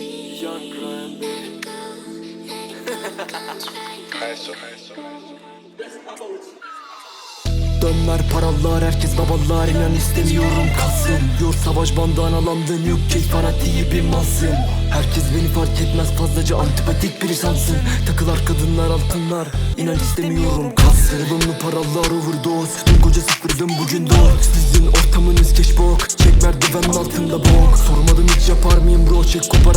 Young crime, Dönler paralar herkes babalar inan istemiyorum kalsın. Yor savaş bandanalandın yok ki fanatiği bir malsın. Herkes beni fark etmez fazlaca antipatik biri sansın Takılar kadınlar altınlar inan istemiyorum kalsın. Olumlu paralar overdose Dün koca sıfırdım bugün dört Sizin ortamınız keş bok Çek merdivenin altında bok. Sormadım hiç yapar mıyım bro çek kopar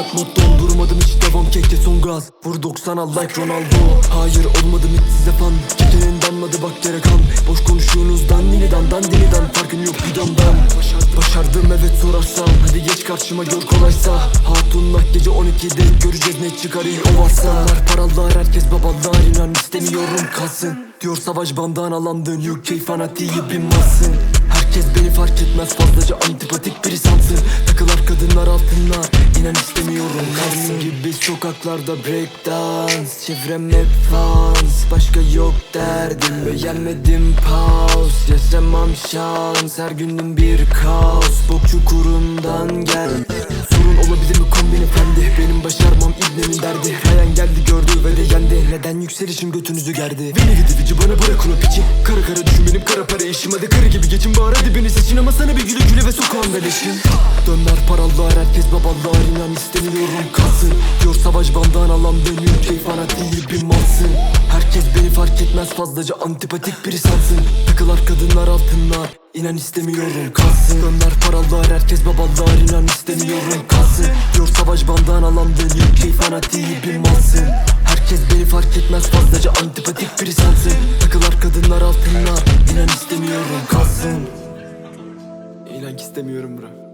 hayat mottom Durmadım hiç devam keke son gaz. Vur 90 al like Ronaldo. Hayır olmadım hiç size fan. Çekenin damladı bak yere kan. Boş konuşuyorsunuz dandinidan dandinidan Farkın yok bir damdan Başardım evet sorarsan Hadi geç karşıma gör kolaysa. Hatunla gece 12'de Göreceğiz ne çıkar iyi o varsa. Paralar herkes babalar inan istemiyorum kalsın. Diyor savaş bandan alandın. UK fanatiği binmezsin Herkes beni fark etmez fazlaca antipatik biri sansın Takılar kadınlar altınlar inan istemiyorum kalsın gibi sokaklarda breakdance Çevrem hep fans Başka yok derdim Beğenmedim pause Yaşamam şans Her günüm bir kaos. Bok çukurundan gel. Sorun olabilir mi kombin efendi? Benim başarmam ibnemin derdi. Ryan geldi gördü ve de yendi. Neden yükselişin götünüzü gerdi? Beni gidici bana bırak onu piçi. Kara kara düşün benim kara para işim. Hadi karı gibi geçin bağır. Hadi beni seçin Ama sana bir güle güle ve sokağımda leşin Dönler paralar herkes babalar inan istemiyorum kalsın. Diyor savaş bandan alan ben UK fanatiği bir malsın. Herkes beni fark etmez fazlaca antipatik biri sansın Takılar kadınlar altınlar İnan istemiyorum kalsın. Dönler paralar herkes babalar inan istemiyorum kalsın. Diyor savaş bandan alan ben UK fanatiği bir malsın. Herkes beni fark etmez fazlaca antipatik biri sensin. Takılar kadınlar altınlar İnan istemiyorum kalsın. İnan istemiyorum bro